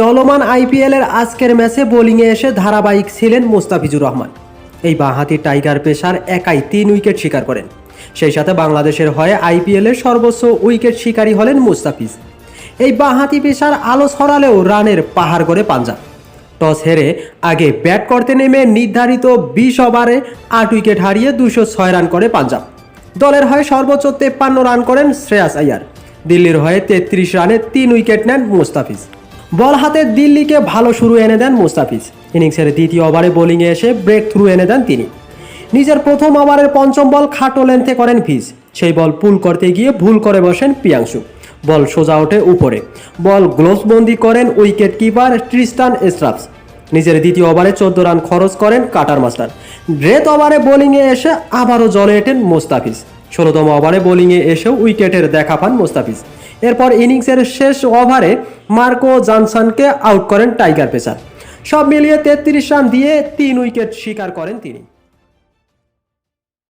চলমান আইপিএলের আজকের ম্যাচে বোলিংয়ে এসে ধারাবাহিক ছিলেন মুস্তাফিজুর রহমান। এই বাঁহাতি টাইগার পেশার একাই তিন উইকেট শিকার করেন। সেই সাথে বাংলাদেশের হয়ে আইপিএলের সর্বোচ্চ উইকেট শিকারী হলেন মুস্তাফিজ। এই বাঁহাতি পেশার আলো ছড়ালেও রানের পাহাড় করে পাঞ্জাব। টস হেরে আগে ব্যাট করতে নেমে নির্ধারিত বিশ ওভারে আট উইকেট হারিয়ে দুশো ছয় রান করে পাঞ্জাব। দলের হয়ে সর্বোচ্চ তেপ্পান্ন রান করেন শ্রেয়াস আয়ার। দিল্লির হয়ে তেত্রিশ রানে তিন উইকেট নেন মুস্তাফিজ। বল হাতে দিল্লিকে ভালো শুরু এনে দেন মুস্তাফিজ। ইনিংসের দ্বিতীয় ওভারে বোলিংয়ে এসে ব্রেক থ্রু এনে দেন তিনি। নিজের প্রথম ওভারের পঞ্চম বল খাটো লেন্থে করেন ফিজ সেই বল পুল করতে গিয়ে ভুল করে বসেন প্রিয়াংশু। বল সোজা ওঠে উপরে। বল গ্লোভসবন্দি করেন উইকেট কিপার ট্রিস্টান স্ট্রাপস নিজের দ্বিতীয় ওভারে চোদ্দ রান খরচ করেন কাটার মাস্টার। ড্রেথ ওভারে বোলিংয়ে এসে আবারও জলে এটেন মোস্তাফিজ। ষোলোতম ওভারে বোলিংয়ে এসেও উইকেটের দেখা পান মোস্তাফিজ। এরপর ইনিংসের শেষ ওভারে মার্কো জনসনকে আউট করেন টাইগার পেসার। সব মিলিয়ে তেত্রিশ রান দিয়ে তিন উইকেট শিকার করেন তিনি।